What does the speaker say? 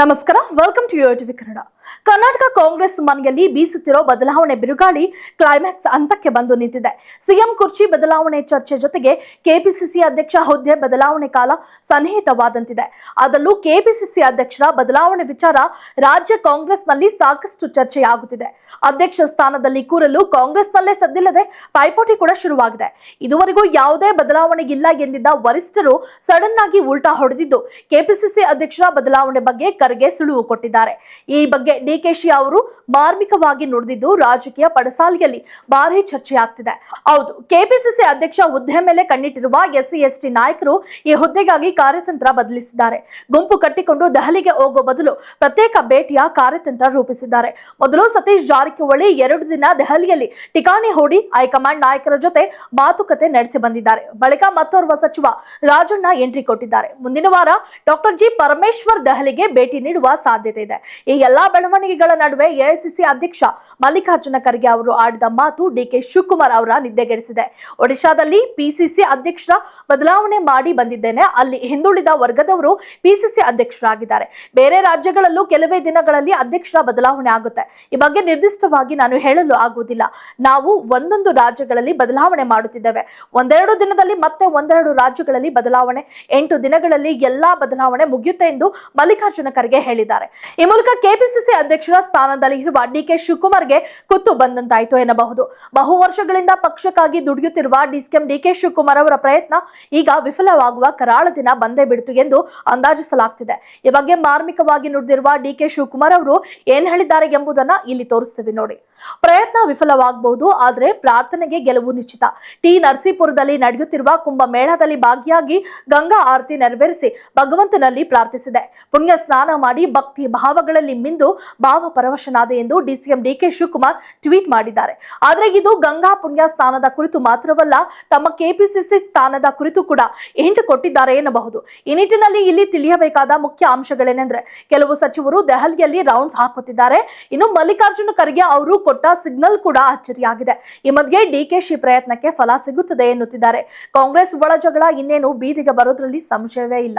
ನಮಸ್ಕಾರ welcome to TV Kannada. Karnataka Congress ಮನೆಯಲ್ಲಿ ಬೀಸುತ್ತಿರೋ ಬದಲಾವಣೆ ಬಿರುಗಾಳಿ ಕ್ಲೈಮ್ಯಾಕ್ಸ್ ಹಂತಕ್ಕೆ ಬಂದು ನಿಂತಿದೆ. ಸಿಎಂ ಕುರ್ಚಿ ಬದಲಾವಣೆ ಚರ್ಚೆ ಜೊತೆಗೆ ಕೆಪಿಸಿಸಿ ಅಧ್ಯಕ್ಷ ಹುದ್ದೆ ಬದಲಾವಣೆ ಕಾಲ ಸನ್ನಿಹಿತವಾದಂತಿದೆ. ಅದರಲ್ಲೂ ಕೆಪಿಸಿಸಿ ಅಧ್ಯಕ್ಷರ ಬದಲಾವಣೆ ವಿಚಾರ ರಾಜ್ಯ ಕಾಂಗ್ರೆಸ್ನಲ್ಲಿ ಸಾಕಷ್ಟು ಚರ್ಚೆಯಾಗುತ್ತಿದೆ. ಅಧ್ಯಕ್ಷ ಸ್ಥಾನದಲ್ಲಿ ಕೂರಲು ಕಾಂಗ್ರೆಸ್ನಲ್ಲೇ ಸದ್ದಿಲ್ಲದೆ ಪೈಪೋಟಿ ಕೂಡ ಶುರುವಾಗಿದೆ. ಇದುವರೆಗೂ ಯಾವುದೇ ಬದಲಾವಣೆ ಇಲ್ಲ ಎಂದಿದ್ದ ವರಿಷ್ಠರು ಸಡನ್ ಆಗಿ ಉಲ್ಟಾ ಹೊಡೆದಿದ್ದು ಕೆಪಿಸಿಸಿ ಅಧ್ಯಕ್ಷರ ಬದಲಾವಣೆ ಬಗ್ಗೆ ಕರೆಗೆ ಸುಳುವು ಕೊಟ್ಟಿದ್ದಾರೆ. ಈ ಬಗ್ಗೆ ಡಿಕೆಶಿ ಅವರು ಮಾರ್ಮಿಕವಾಗಿ ನುಡಿದಿದ್ದು ರಾಜಕೀಯ ಪಡಸಾಲಿಯಲ್ಲಿ ಭಾರಿ ಚರ್ಚೆಯಾಗ್ತಿದೆ. ಹೌದು, ಕೆಪಿಸಿಸಿ ಅಧ್ಯಕ್ಷ ಹುದ್ದೆ ಮೇಲೆ ಕಣ್ಣಿಟ್ಟಿರುವ ಎಸ್ಸಿ ಎಸ್ಟಿ ನಾಯಕರು ಈ ಹುದ್ದೆಗಾಗಿ ಕಾರ್ಯತಂತ್ರ ಬದಲಿಸಿದ್ದಾರೆ. ಗುಂಪು ಕಟ್ಟಿಕೊಂಡು ದೆಹಲಿಗೆ ಹೋಗೋ ಬದಲು ಪ್ರತ್ಯೇಕ ಭೇಟಿಯ ಕಾರ್ಯತಂತ್ರ ರೂಪಿಸಿದ್ದಾರೆ. ಮೊದಲು ಸತೀಶ್ ಜಾರಕಿಹೊಳಿ ಎರಡು ದಿನ ದೆಹಲಿಯಲ್ಲಿ ಟಿಕಾಣಿ ಹೂಡಿ ಹೈಕಮಾಂಡ್ ನಾಯಕರ ಜೊತೆ ಮಾತುಕತೆ ನಡೆಸಿ ಬಂದಿದ್ದಾರೆ. ಬಳಿಕ ಮತ್ತೋರ್ವ ಸಚಿವ ರಾಜಣ್ಣ ಎಂಟ್ರಿ ಕೊಟ್ಟಿದ್ದಾರೆ. ಮುಂದಿನ ವಾರ ಡಾಕ್ಟರ್ ಜಿ ಪರಮೇಶ್ವರ್ ದೆಹಲಿಗೆ ಭೇಟಿ ನೀಡುವ ಸಾಧ್ಯತೆ ಇದೆ. ಈ ಎಲ್ಲಾ ಬೆಳವಣಿಗೆಗಳ ನಡುವೆ ಎಐಸಿಸಿ ಅಧ್ಯಕ್ಷ ಮಲ್ಲಿಕಾರ್ಜುನ ಖರ್ಗೆ ಅವರು ಆಡಿದ ಮಾತು ಡಿಕೆ ಶಿವಕುಮಾರ್ ಅವರ ನಿದ್ದೆಗೆಡಿಸಿದೆ. ಒಡಿಶಾದಲ್ಲಿ ಪಿಸಿಸಿ ಅಧ್ಯಕ್ಷರ ಬದಲಾವಣೆ ಮಾಡಿ ಬಂದಿದ್ದೇನೆ. ಅಲ್ಲಿ ಹಿಂದುಳಿದ ವರ್ಗದವರು ಪಿಸಿಸಿ ಅಧ್ಯಕ್ಷರಾಗಿದ್ದಾರೆ. ಬೇರೆ ರಾಜ್ಯಗಳಲ್ಲೂ ಕೆಲವೇ ದಿನಗಳಲ್ಲಿ ಅಧ್ಯಕ್ಷರ ಬದಲಾವಣೆ ಆಗುತ್ತೆ. ಈ ಬಗ್ಗೆ ನಿರ್ದಿಷ್ಟವಾಗಿ ನಾನು ಹೇಳಲು ಆಗುವುದಿಲ್ಲ. ನಾವು ಒಂದೊಂದು ರಾಜ್ಯಗಳಲ್ಲಿ ಬದಲಾವಣೆ ಮಾಡುತ್ತಿದ್ದೇವೆ. ಒಂದೆರಡು ದಿನದಲ್ಲಿ ಮತ್ತೆ ಒಂದೆರಡು ರಾಜ್ಯಗಳಲ್ಲಿ ಬದಲಾವಣೆ. ಎಂಟು ದಿನಗಳಲ್ಲಿ ಎಲ್ಲಾ ಬದಲಾವಣೆ ಮುಗಿಯುತ್ತೆ ಎಂದು ಮಲ್ಲಿಕಾರ್ಜುನ ಖರ್ಗೆ ಹೇಳಿದ್ದಾರೆ. ಈ ಮೂಲಕ ಕೆಪಿಸಿಸಿ ಅಧ್ಯಕ್ಷರ ಸ್ಥಾನದಲ್ಲಿ ಇರುವ ಡಿಕೆ ಶಿವಕುಮಾರ್ಗೆ ಕುತ್ತು ಬಂದಂತಾಯಿತು ಎನ್ನಬಹುದು. ಬಹು ವರ್ಷಗಳಿಂದ ಪಕ್ಷಕ್ಕಾಗಿ ದುಡಿಯುತ್ತಿರುವ ಡಿಸಿಎಂ ಡಿಕೆ ಶಿವಕುಮಾರ್ ಅವರ ಪ್ರಯತ್ನ ಈಗ ವಿಫಲವಾಗುವ ಕರಾಳ ದಿನ ಬಂದೇ ಬಿಡ್ತು ಎಂದು ಅಂದಾಜಿಸಲಾಗ್ತಿದೆ. ಈ ಬಗ್ಗೆ ಮಾರ್ಮಿಕವಾಗಿ ನುಡಿದಿರುವ ಡಿಕೆ ಶಿವಕುಮಾರ್ ಅವರು ಏನ್ ಹೇಳಿದ್ದಾರೆ ಎಂಬುದನ್ನ ಇಲ್ಲಿ ತೋರಿಸ್ತೀವಿ ನೋಡಿ. ಪ್ರಯತ್ನ ವಿಫಲವಾಗಬಹುದು, ಆದ್ರೆ ಪ್ರಾರ್ಥನೆಗೆ ಗೆಲುವು ನಿಶ್ಚಿತ. ಟಿ ನರಸೀಪುರದಲ್ಲಿ ನಡೆಯುತ್ತಿರುವ ಕುಂಭಮೇಳದಲ್ಲಿ ಭಾಗಿಯಾಗಿ ಗಂಗಾ ಆರತಿ ನೆರವೇರಿಸಿ ಭಗವಂತನಲ್ಲಿ ಪ್ರಾರ್ಥಿಸಿದೆ. ಪುಣ್ಯ ಸ್ನಾನ ಮಾಡಿ ಭಕ್ತಿ ಭಾವಗಳಲ್ಲಿ ಮಿಂದು ಭಾವ ಪರವಶನಾದೆ ಎಂದು ಡಿಸಿಎಂ ಡಿಕೆ ಶಿವಕುಮಾರ್ ಟ್ವೀಟ್ ಮಾಡಿದ್ದಾರೆ. ಆದರೆ ಇದು ಗಂಗಾ ಪುಣ್ಯ ಸ್ಥಾನದ ಕುರಿತು ಮಾತ್ರವಲ್ಲ, ತಮ್ಮ ಕೆಪಿಸಿಸಿ ಸ್ಥಾನದ ಕುರಿತು ಕೂಡ ಎಂಟು ಕೊಟ್ಟಿದ್ದಾರೆ ಎನ್ನಬಹುದು. ಈ ನಿಟ್ಟಿನಲ್ಲಿ ಇಲ್ಲಿ ತಿಳಿಯಬೇಕಾದ ಮುಖ್ಯ ಅಂಶಗಳೇನೆಂದ್ರೆ, ಕೆಲವು ಸಚಿವರು ದೆಹಲಿಯಲ್ಲಿ ರೌಂಡ್ಸ್ ಹಾಕುತ್ತಿದ್ದಾರೆ. ಇನ್ನು ಮಲ್ಲಿಕಾರ್ಜುನ ಖರ್ಗೆ ಅವರು ಕೊಟ್ಟ ಸಿಗ್ನಲ್ ಕೂಡ ಅಚ್ಚರಿಯಾಗಿದೆ. ಈ ಮಧ್ಯೆ ಡಿಕೆಶಿ ಪ್ರಯತ್ನಕ್ಕೆ ಫಲ ಸಿಗುತ್ತದೆ ಎನ್ನುತ್ತಿದ್ದಾರೆ. ಕಾಂಗ್ರೆಸ್ ಒಳ ಜಗಳ ಇನ್ನೇನು ಬೀದಿಗೆ ಬರೋದ್ರಲ್ಲಿ ಸಂಶಯವೇ ಇಲ್ಲ.